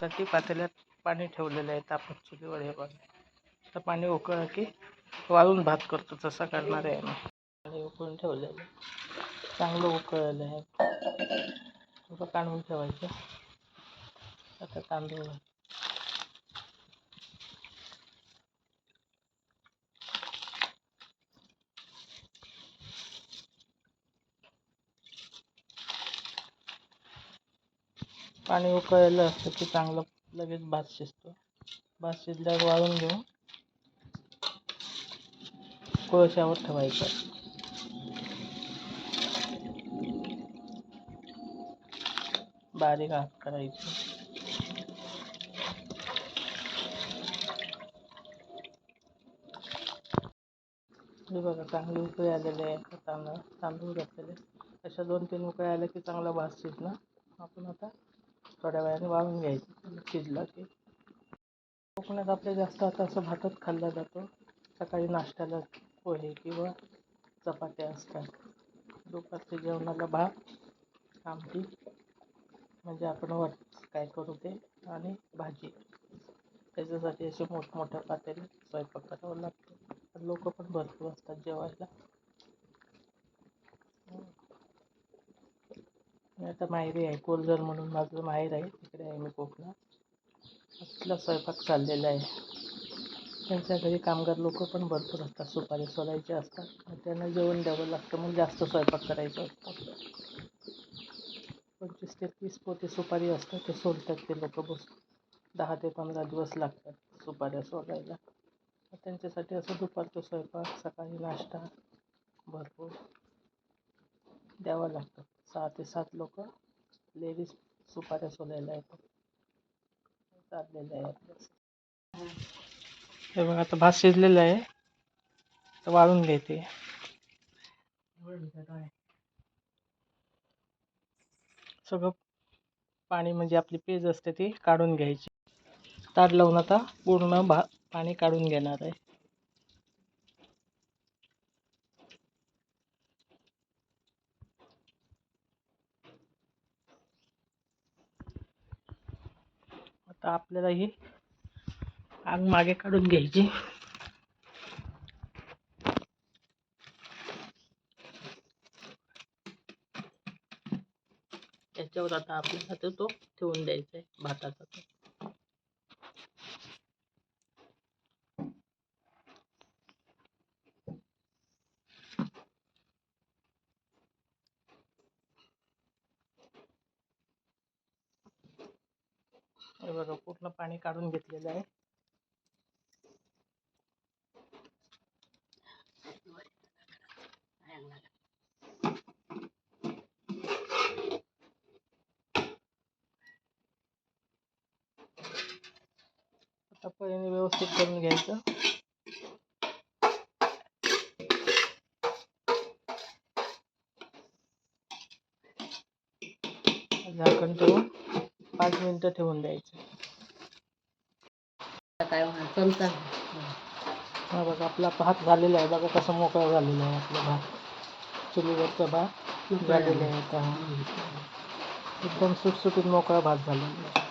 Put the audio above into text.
त्याच्यासाठी पातेल्यात पाणी ठेवलेलं आहे तापत चुलीवर हे बघा. तर पाणी उकळलं की वाळून भात करतो. तसा करणार आहे मी पाणी उकळून ठेवलेलं आहे. चांगलं उकळलेलं आहे. थोडं काढून ठेवायचं. आता तांदूळ पाणी उकळलेलं असतं की चांगलं लगेच भात शिजतो. भात शिजल्यावर वाळून घेऊन कोळशावर ठेवायचं. बारीक हात करायची. हे बघा चांगली उकळी आलेले आहे. तांदूळ तांदूळ घातलेले. अशा दोन तीन उकळी आल्या की चांगला भात शिजणार. आपण आता थोड्या वेळाने वाळून घ्यायचं शिजला की. कोकणात आपल्या जास्त आता असं भातच खाल्ला जातो. सकाळी नाश्त्याला पोहे किंवा चपात्या असतात. दुपारच्या जेवणाला भात आमटी म्हणजे आपण वट काय करू ते आणि भाजी. त्याच्यासाठी असे मोठमोठ्या पातेले स्वयंपाक करावं लागतो. लोक पण भरपूर असतात जेवायला. आता माहेरी आहे कोलजर म्हणून माझं माहेर आहे तिकडे आहे मी कोकणात. आपला स्वयंपाक चाललेला आहे. त्यांच्या घरी कामगार लोक पण भरपूर असतात सुपारी सोलायचे असतात. मग त्यांना जेवण द्यावं लागतं मग जास्त स्वयंपाक करायचा असतो पंचवीस ते तीस पोते सुपारी असतात ते सोलतात ते लोक बसून. दहा ते पंधरा दिवस लागतात सुपाऱ्या सोलायला. त्यांच्यासाठी असं दुपारचं स्वयंपाक सकाळी नाश्ता भरपूर द्यावं लागतं. सहा ते सात लोक लेडीज सुपाऱ्या सोलायला येतात. चाललेलं आहे आपलं हे बघा आता भात शिजलेला आहे. तर वाळून घेते. सगळं पाणी म्हणजे आपली पेज असते ती काढून घ्यायची. ताट लावून आता पूर्ण भा पाणी काढून घेणार आहे. आता आपल्याला ही आग मागे काढून घ्यायची. त्याच्यावर आता आपल्याला तो तो ठेवून द्यायचा आहे भाताचा बघा पूर्ण पाणी काढून घेतलेलं आहे. आता पहिले व्यवस्थित करून घ्यायचं. झाकण ठेवून पाच मिनिटं ठेवून द्यायचं. काय म्हणा चलता हा बघा आपला भात झालेला आहे. बघा कसं मोकळा झालेला आहे आपला भात. चुलीवरचा भात झालेला आहे आता. एकदम सुटसुटीत मोकळा भात झालेला आहे.